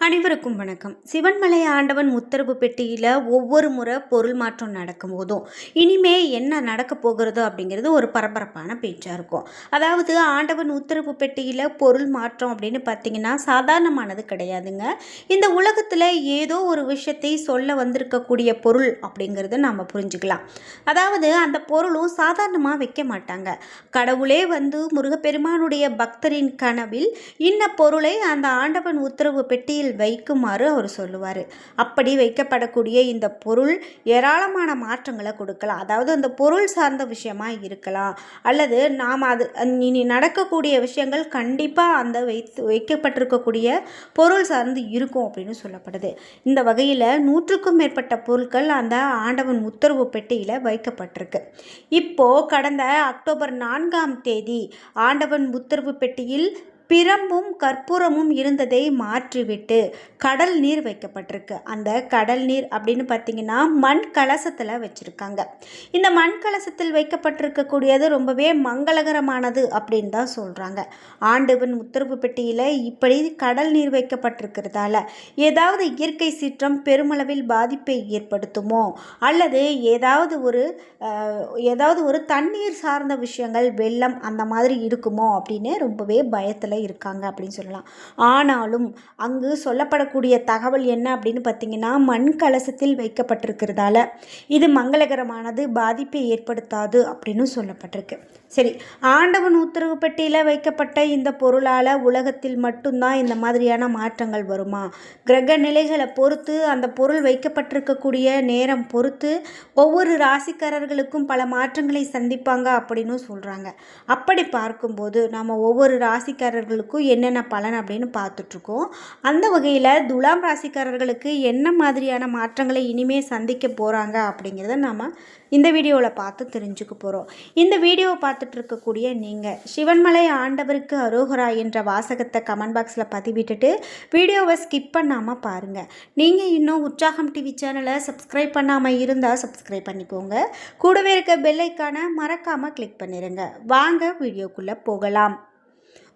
அனைவருக்கும் வணக்கம். சிவன்மலை ஆண்டவன் உத்தரவு பெட்டியில் ஒவ்வொரு முறை பொருள் மாற்றம் நடக்கும் போதும் இனிமே என்ன நடக்க போகிறது அப்படிங்கிறது ஒரு பரபரப்பான பேச்சாக இருக்கும். அதாவது ஆண்டவன் உத்தரவு பெட்டியில் பொருள் மாற்றம் அப்படின்னு பார்த்தீங்கன்னா சாதாரணமானது கிடையாதுங்க. இந்த உலகத்தில் ஏதோ ஒரு விஷயத்தை சொல்ல வந்திருக்கக்கூடிய பொருள் அப்படிங்கிறத நாம் புரிஞ்சுக்கலாம். அதாவது அந்த பொருளும் சாதாரணமாக வைக்க மாட்டாங்க. கடவுளே வந்து முருகப்பெருமானுடைய பக்தரின் கனவில் இன்ன பொருளை அந்த ஆண்டவன் உத்தரவு பெட்டியில் வைக்குமாறு அவர் சொல்லுவார். அப்படி வைக்கப்படக்கூடிய இந்த பொருள் ஏராளமான மாற்றங்களை கொடுக்கலாம். அதாவது அந்த பொருள் சார்ந்த விஷயமா இருக்கலாம். அல்லது நாம் அது இனி நடக்கக்கூடிய விஷயங்கள் கண்டிப்பாக அந்த வைத்து வைக்கப்பட்டிருக்கக்கூடிய பொருள் சார்ந்து இருக்கும் அப்படின்னு சொல்லப்படுது. இந்த வகையில் நூற்றுக்கும் மேற்பட்ட பொருட்கள் அந்த ஆண்டவன் உத்தரவு பெட்டியில் வைக்கப்பட்டிருக்கு. இப்போது கடந்த அக்டோபர் நான்காம் தேதி ஆண்டவன் உத்தரவு பெட்டியில் பிரம்பும் கற்பூரமும் இருந்ததை மாற்றிவிட்டு கடல் நீர் வைக்கப்பட்டிருக்கு. அந்த கடல் நீர் அப்படின்னு பார்த்தீங்கன்னா மண் கலசத்தில் வச்சுருக்காங்க. இந்த மண் கலசத்தில் வைக்கப்பட்டிருக்கக்கூடியது ரொம்பவே மங்களகரமானது அப்படின்னு தான் சொல்கிறாங்க ஆண்டவன் உத்தரவு பெட்டியில் இப்படி கடல் நீர் வைக்கப்பட்டிருக்கிறதால ஏதாவது இயற்கை சீற்றம் பெருமளவில் பாதிப்பை ஏற்படுத்துமோ? அல்லது ஏதாவது ஒரு ஏதாவது ஒரு தண்ணீர் சார்ந்த விஷயங்கள் வெள்ளம் அந்த மாதிரி இருக்குமோ? அப்படின்னு ரொம்பவே பயத்தில் இருக்காங்க அப்படின்னு சொல்லலாம். ஆனாலும் அங்கு சொல்லப்படக்கூடிய தகவல் என்ன அப்படின்னு பார்த்தீங்கன்னா மண் கலசத்தில் வைக்கப்பட்டிருக்கிறதால இது மங்களகரமானது பாதிப்பை ஏற்படுத்தாது அப்படின்னு சொல்லப்பட்டிருக்கு. சரி ஆண்டவன் உத்தரவு பெட்டியில் வைக்கப்பட்ட இந்த பொருளால் உலகத்தில் மட்டும்தான் இந்த மாதிரியான மாற்றங்கள் வருமா? கிரக நிலைகளை பொறுத்து அந்த பொருள் வைக்கப்பட்டிருக்கக்கூடிய நேரம் பொறுத்து ஒவ்வொரு ராசிக்காரர்களுக்கும் பல மாற்றங்களை சந்திப்பாங்க அப்படின்னு சொல்கிறாங்க அப்படி பார்க்கும்போது நாம் ஒவ்வொரு ராசிக்காரர்களுக்கும் என்னென்ன பலன் அப்படின்னு பார்த்துட்ருக்கோம். அந்த வகையில் துலாம் ராசிக்காரர்களுக்கு என்ன மாதிரியான மாற்றங்களை இனிமே சந்திக்க போகிறாங்க அப்படிங்கிறத நாம் இந்த வீடியோவில் பார்த்து தெரிஞ்சுக்க போகிறோம் இந்த வீடியோவை பார்த்துட்டு இருக்கக்கூடிய நீங்கள் சிவன்மலை ஆண்டவருக்கு அரோகரா என்ற வாசகத்தை கமெண்ட் பாக்ஸில் பதிவிட்டுட்டு வீடியோவை ஸ்கிப் பண்ணாமல் பாருங்கள் நீங்கள் இன்னும் உற்சாகம் டிவி சேனலை சப்ஸ்கிரைப் பண்ணாமல் இருந்தால் சப்ஸ்கிரைப் பண்ணிக்கோங்க. கூடவே இருக்க பெல்லைக்கான மறக்காமல் கிளிக் பண்ணிடுங்க வாங்க வீடியோக்குள்ளே போகலாம்.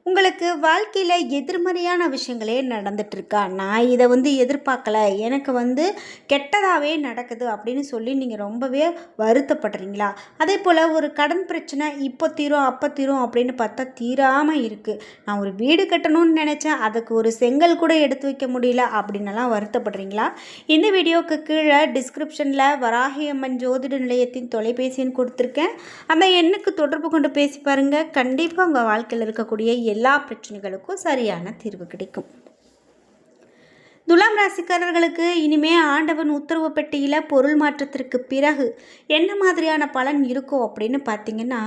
உங்களுக்கு வாழ்க்கையில் எதிர்மறையான விஷயங்களே நடந்துட்டுருக்கா? நான் இதை வந்து எதிர்பார்க்கல. எனக்கு வந்து கெட்டதாகவே நடக்குது அப்படின்னு சொல்லி நீங்கள் ரொம்பவே வருத்தப்படுறீங்களா? அதே போல் ஒரு கடன் பிரச்சனை இப்போ தீரும் அப்போ தீரும் அப்படின்னு பார்த்தா தீராமல் இருக்குது நான் ஒரு வீடு கட்டணும்னு நினச்சேன். அதுக்கு ஒரு செங்கல் கூட எடுத்து வைக்க முடியல அப்படின்னலாம் வருத்தப்படுறீங்களா? இந்த வீடியோவுக்கு கீழே டிஸ்கிரிப்ஷனில் வராகியம்மன் ஜோதிட நிலையத்தின் தொலைபேசின்னு கொடுத்துருக்கேன். அந்த எண்ணுக்கு தொடர்பு கொண்டு பேசி பாருங்கள் கண்டிப்பாக உங்கள் வாழ்க்கையில் இருக்கக்கூடிய எல்லா பிரச்சனைகளுக்கும் சரியான தீர்வு கிடைக்கும். துலாம் ராசிக்காரர்களுக்கு இனிமே ஆண்டவன் உத்தரவு பெட்டியில் பொருள் மாற்றத்திற்கு பிறகு என்ன மாதிரியான பலன் இருக்கும் அப்படின்னு பார்த்தீங்கன்னா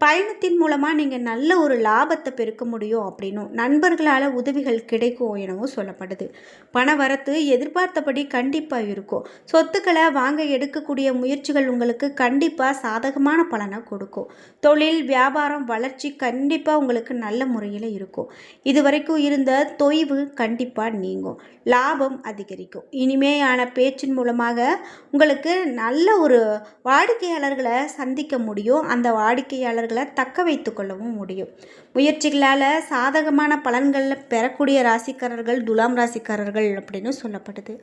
பயணத்தின் மூலமாக நீங்கள் நல்ல ஒரு லாபத்தை பெருக்க முடியும் அப்படின்னும் நண்பர்களால் உதவிகள் கிடைக்கும் எனவும் சொல்லப்படுது. பண வரத்து எதிர்பார்த்தபடி கண்டிப்பாக இருக்கும். சொத்துக்களை வாங்க எடுக்கக்கூடிய முயற்சிகள் உங்களுக்கு கண்டிப்பாக சாதகமான பலனை கொடுக்கும். தொழில் வியாபாரம் வளர்ச்சி கண்டிப்பாக உங்களுக்கு நல்ல முறையில் இருக்கும். இது வரைக்கும் இருந்த தொய்வு கண்டிப்பாக நீங்கும். லாபம் அதிகரிக்கும். இனிமேயான பேச்சின் மூலமாக உங்களுக்கு நல்ல ஒரு வாடிக்கையாளர்களை சந்திக்க முடியும். அந்த வாடிக்கையாளர் பலன்களை தக்க வைத்து கொள்ளவும் முடியும். முயற்சிகளால் சாதகமான பலன்களில் பெறக்கூடிய ராசிக்காரர்கள் துலாம் ராசிக்காரர்கள் அப்படின்னு சொல்லப்படுது.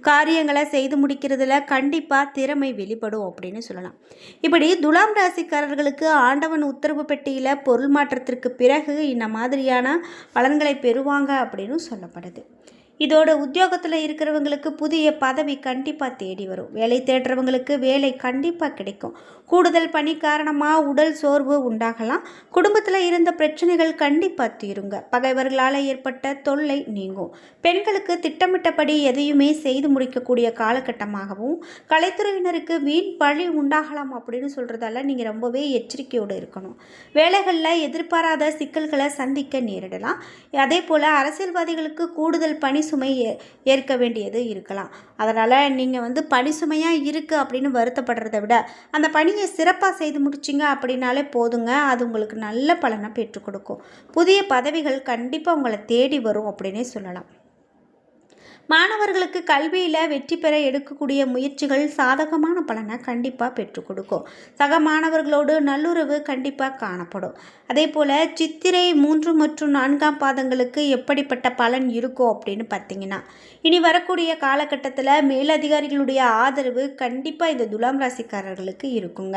காரியங்களை செய்து முடிக்கிறதுல கண்டிப்பாக திறமை வெளிப்படும் அப்படின்னு சொல்லலாம். இப்படி துலாம் ராசிக்காரர்களுக்கு ஆண்டவன் உத்தரவு பெட்டியில் பொருள் மாற்றத்திற்கு பிறகு இந்த மாதிரியான பலன்களை பெறுவாங்க அப்படின்னு சொல்லப்படுது. இதோட உத்தியோகத்தில் இருக்கிறவங்களுக்கு புதிய பதவி கண்டிப்பாக தேடி வரும். வேலை தேடுறவங்களுக்கு வேலை கண்டிப்பாக கிடைக்கும். கூடுதல் பணி காரணமாக உடல் சோர்வு உண்டாகலாம். குடும்பத்தில் இருந்த பிரச்சனைகள் கண்டிப்பாக தீருங்க. பகைவர்களால் ஏற்பட்ட தொல்லை நீங்கும். பெண்களுக்கு திட்டமிட்டபடி எதையுமே செய்து முடிக்கக்கூடிய காலகட்டமாகவும் கலைத்துறையினருக்கு வீண் பழி உண்டாகலாம் அப்படின்னு சொல்கிறதால நீங்கள் ரொம்பவே எச்சரிக்கையோடு இருக்கணும். வேலைகளில் எதிர்பாராத சிக்கல்களை சந்திக்க நேரிடலாம். அதே போல் அரசியல்வாதிகளுக்கு கூடுதல் பணி சுமை ஏற்க வேண்டியது இருக்கலாம். அதனால் நீங்கள் வந்து பணி சுமையாக இருக்குது அப்படின்னு வருத்தப்படுறத விட அந்த பணியை சிறப்பாக செய்து முடிச்சிங்க அப்படின்னாலே போதுங்க. அது உங்களுக்கு நல்ல பலனை பெற்றுக் கொடுக்கும். புதிய பதவிகள் கண்டிப்பாக உங்களை தேடி வரும் அப்படின்னே சொல்லலாம். மாணவர்களுக்கு கல்வியில் வெற்றி பெற எடுக்கக்கூடிய முயற்சிகள் சாதகமான பலனை கண்டிப்பாக பெற்றுக் கொடுக்கும். சக மாணவர்களோடு நல்லுறவு கண்டிப்பாக காணப்படும். அதே போல் சித்திரை மூன்று மற்றும் நான்காம் பாதங்களுக்கு எப்படிப்பட்ட பலன் இருக்கும் அப்படின்னு பார்த்தீங்கன்னா இனி வரக்கூடிய காலகட்டத்தில் மேலதிகாரிகளுடைய ஆதரவு கண்டிப்பாக இந்த துலாம் ராசிக்காரர்களுக்கு இருக்குங்க.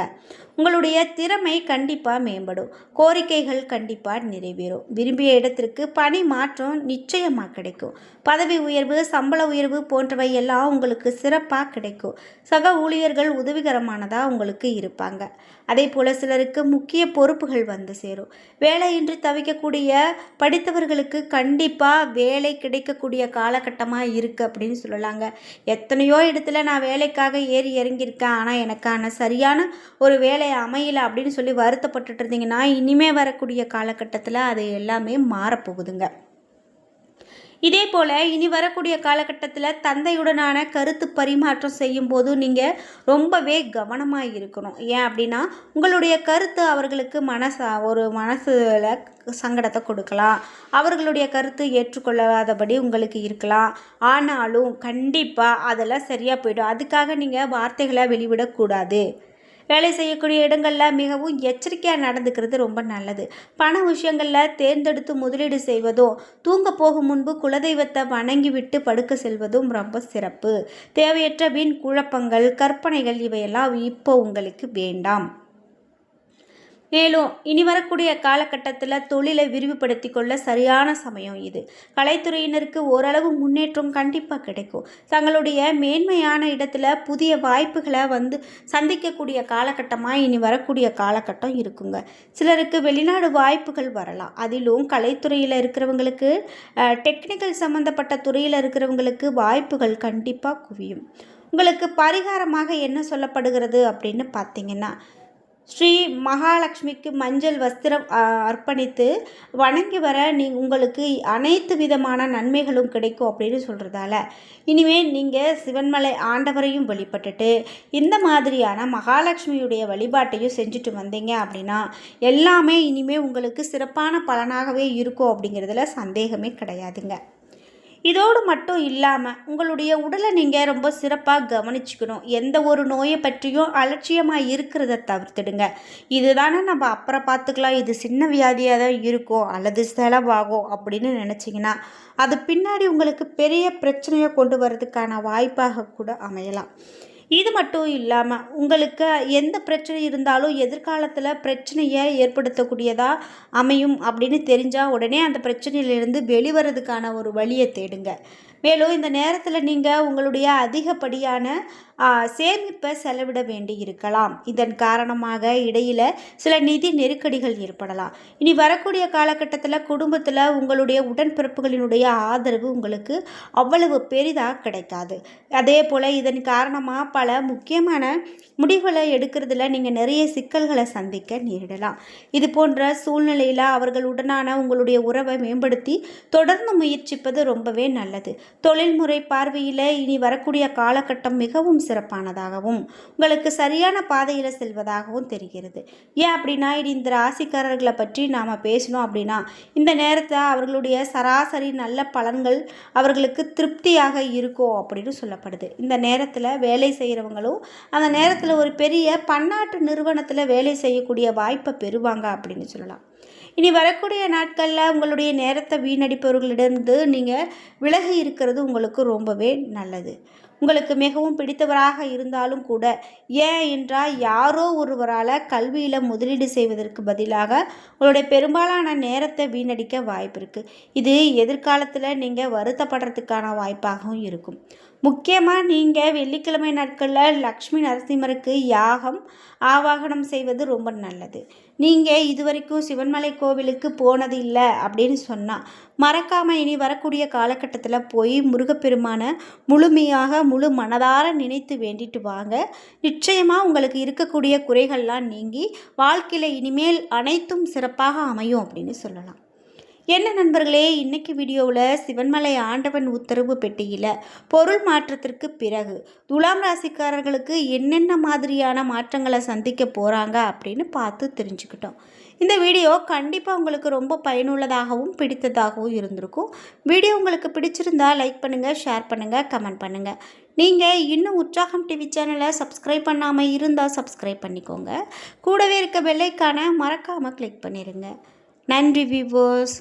உங்களுடைய திறமை கண்டிப்பாக மேம்படும். கோரிக்கைகள் கண்டிப்பாக நிறைவேறும். விரும்பிய இடத்திற்கு பணி மாற்றம் நிச்சயமாக கிடைக்கும். பதவி உயர்வு சம்பள உயர்வு போன்றவை எல்லாம் உங்களுக்கு சிறப்பாக கிடைக்கும். சக ஊழியர்கள் உதவிகரமானதாக உங்களுக்கு இருப்பாங்க. அதே போல் சிலருக்கு முக்கிய பொறுப்புகள் வந்து சேரும். வேலையின்றி தவிக்கக்கூடிய படித்தவர்களுக்கு கண்டிப்பாக வேலை கிடைக்கக்கூடிய காலகட்டமாக இருக்குது அப்படின்னு சொல்லலாங்க. எத்தனையோ இடத்துல நான் வேலைக்காக ஏறி இறங்கியிருக்கேன். ஆனால் எனக்கான சரியான ஒரு வேலை அமையலை அப்படின்னு சொல்லி வருத்தப்பட்டுட்டு இருந்தீங்கன்னா இனிமே வரக்கூடிய காலகட்டத்தில் அது எல்லாமே மாறப்போகுதுங்க. இதே போல் இனி வரக்கூடிய காலகட்டத்தில் தந்தையுடனான கருத்து பரிமாற்றம் செய்யும்போது நீங்கள் ரொம்பவே கவனமாக இருக்கணும். ஏன் அப்படின்னா உங்களுடைய கருத்து அவர்களுக்கு மனச ஒரு மனசில் சங்கடத்தை கொடுக்கலாம். அவர்களுடைய கருத்து ஏற்றுக்கொள்ளாதபடி உங்களுக்கு இருக்கலாம். ஆனாலும் கண்டிப்பாக அதெல்லாம் சரியாக போயிடும். அதுக்காக நீங்கள் வார்த்தைகளை வெளிவிடக்கூடாது. வேலை செய்யக்கூடிய இடங்களில் மிகவும் எச்சரிக்கையாக நடந்துக்கிறது ரொம்ப நல்லது. பண விஷயங்களில் தேர்ந்தெடுத்து முதலீடு செய்வதும் தூங்க போகும் முன்பு குலதெய்வத்தை வணங்கிவிட்டு படுக்க செல்வதும் ரொம்ப சிறப்பு. தேவையற்ற வீண் குழப்பங்கள் கற்பனைகள் இவையெல்லாம் இப்போ உங்களுக்கு வேண்டாம். மேலும் இனி வரக்கூடிய காலகட்டத்தில் தொழிலை விரிவுபடுத்தி கொள்ள சரியான சமயம் இது. கலைத்துறையினருக்கு ஓரளவு முன்னேற்றம் கண்டிப்பாக கிடைக்கும். தங்களுடைய மேன்மையான இடத்துல புதிய வாய்ப்புகளை வந்து சந்திக்கக்கூடிய காலகட்டமாக இனி வரக்கூடிய காலகட்டம் இருக்குங்க. சிலருக்கு வெளிநாடு வாய்ப்புகள் வரலாம். அதிலும் கலைத்துறையில் இருக்கிறவங்களுக்கு டெக்னிக்கல் சம்மந்தப்பட்ட துறையில் இருக்கிறவங்களுக்கு வாய்ப்புகள் கண்டிப்பாக குவியும். உங்களுக்கு பரிகாரமாக என்ன சொல்லப்படுகிறது அப்படின்னு பார்த்தீங்கன்னா ஸ்ரீ மகாலட்சுமிக்கு மஞ்சள் வஸ்திரம் அர்ப்பணித்து வணங்கி வர நீ உங்களுக்கு அனைத்து விதமான நன்மைகளும் கிடைக்கும் அப்படின்னு சொல்கிறதால இனிமேல் நீங்கள் சிவன்மலை ஆண்டவரையும் வழிபட்டுட்டு இந்த மாதிரியான மகாலட்சுமியுடைய வழிபாட்டையும் செஞ்சுட்டு வந்தீங்க அப்படின்னா எல்லாமே இனிமேல் உங்களுக்கு சிறப்பான பலனாகவே இருக்கும் அப்படிங்கிறதுல சந்தேகமே கிடையாதுங்க. இதோடு மட்டும் இல்லாமல் உங்களுடைய உடலை நீங்கள் ரொம்ப சிறப்பாக கவனிச்சுக்கணும். எந்த ஒரு நோயை பற்றியும் அலட்சியமாக இருக்கிறத தவிர்த்துடுங்க. இதுதானே நம்ம அப்புறம் பார்த்துக்கலாம். இது சின்ன வியாதியாக தான் இருக்கும். அல்லது செலவாகும் அப்படின்னு நினச்சிங்கன்னா அது பின்னாடி உங்களுக்கு பெரிய பிரச்சனையை கொண்டு வரதுக்கான வாய்ப்பாக கூட அமையலாம். இது மட்டும் இல்லாமல் உங்களுக்கு எந்த பிரச்சனை இருந்தாலும் எதிர்காலத்தில் பிரச்சனையை ஏற்படுத்தக்கூடியதாக அமையும் அப்படின்னு தெரிஞ்சால் உடனே அந்த பிரச்சனையிலிருந்து வெளிவரதுக்கான ஒரு வழியை தேடுங்க. மேலும் இந்த நேரத்தில் நீங்கள் உங்களுடைய அதிகப்படியான சேமிப்பை செலவிட வேண்டி இருக்கலாம். இதன் காரணமாக இடையில் சில நிதி நெருக்கடிகள் ஏற்படலாம். இனி வரக்கூடிய காலகட்டத்தில் குடும்பத்தில் உங்களுடைய உடன்பிறப்புகளினுடைய ஆதரவு உங்களுக்கு அவ்வளவு பெரிதாக கிடைக்காது. அதே போல் இதன் காரணமாக பல முக்கியமான முடிவுகளை எடுக்கிறதுல நீங்கள் நிறைய சிக்கல்களை சந்திக்க நேரிடலாம். இது போன்ற சூழ்நிலையில் அவர்களுடனான உங்களுடைய உறவை மேம்படுத்தி தொடர்ந்து முயற்சிப்பது ரொம்பவே நல்லது. தொழில்முறை பார்வையில் இனி வரக்கூடிய காலகட்டம் மிகவும் சிறப்பானதாகவும் உங்களுக்கு சரியான பாதையில் செல்வதாகவும் தெரிகிறது. ஏன் அப்படின்னா இது இந்த ராசிக்காரர்களை பற்றி நாம் பேசணும் அப்படின்னா இந்த நேரத்தை அவர்களுடைய சராசரி நல்ல பலன்கள் அவர்களுக்கு திருப்தியாக இருக்கும் அப்படின்னு சொல்லப்படுது. இந்த நேரத்தில் வேலை செய்கிறவங்களும் அந்த நேரத்தில் ஒரு பெரிய பன்னாட்டு நிறுவனத்தில் வேலை செய்யக்கூடிய வாய்ப்பை பெறுவாங்க அப்படின்னு சொல்லலாம். இனி வரக்கூடிய நாட்களில் உங்களுடைய நேரத்தை வீணடிப்பவர்களிடந்து நீங்கள் விலகி இருக்கிறது உங்களுக்கு ரொம்பவே நல்லது. உங்களுக்கு மிகவும் பிடித்தவராக இருந்தாலும் கூட ஏன் என்றால் யாரோ ஒருவரால் கல்வியில் முதலீடு செய்வதற்கு பதிலாக உங்களுடைய பெரும்பாலான நேரத்தை வீணடிக்க வாய்ப்பு இருக்குது இது எதிர்காலத்தில் நீங்கள் வருத்தப்படுறதுக்கான வாய்ப்பாகவும் இருக்கும். முக்கியமாக நீங்கள் வெள்ளிக்கிழமை நாட்களில் லக்ஷ்மி நரசிம்மருக்கு யாகம் ஆவாகனம் செய்வது ரொம்ப நல்லது. நீங்கள் இதுவரைக்கும் சிவன்மலை கோவிலுக்கு போனது இல்லை அப்படின்னு சொன்னால் மறக்காமல் இனி வரக்கூடிய காலகட்டத்தில் போய் முருகப்பெருமானை முழுமையாக முழு மனதார நினைத்து வேண்டிட்டு வாங்க. நிச்சயமாக உங்களுக்கு இருக்கக்கூடிய குறைகள்லாம் நீங்கி வாழ்க்கையில் இனிமேல் அனைத்தும் சிறப்பாக அமையும் அப்படின்னு சொல்லலாம். என்ன நண்பர்களே இன்னைக்கு வீடியோவில் சிவன்மலை ஆண்டவன் உத்தரவு பெட்டியில் பொருள் மாற்றத்திற்கு பிறகு துலாம் ராசிக்காரர்களுக்கு என்னென்ன மாதிரியான மாற்றங்களை சந்திக்க போகிறாங்க அப்படின்னு பார்த்து தெரிஞ்சுக்கிட்டோம். இந்த வீடியோ கண்டிப்பாக உங்களுக்கு ரொம்ப பயனுள்ளதாகவும் பிடித்ததாகவும் இருந்திருக்கும். வீடியோ உங்களுக்கு பிடிச்சிருந்தா லைக் பண்ணுங்கள் ஷேர் பண்ணுங்கள் கமெண்ட் பண்ணுங்கள் நீங்கள் இன்னும் உற்சாகம் டிவி சேனலை சப்ஸ்கிரைப் பண்ணாமல் இருந்தால் சப்ஸ்கிரைப் பண்ணிக்கோங்க. கூடவே இருக்க பெல்லைக்கான மறக்காமல் கிளிக் பண்ணிடுங்க நன்றி வியூவர்ஸ்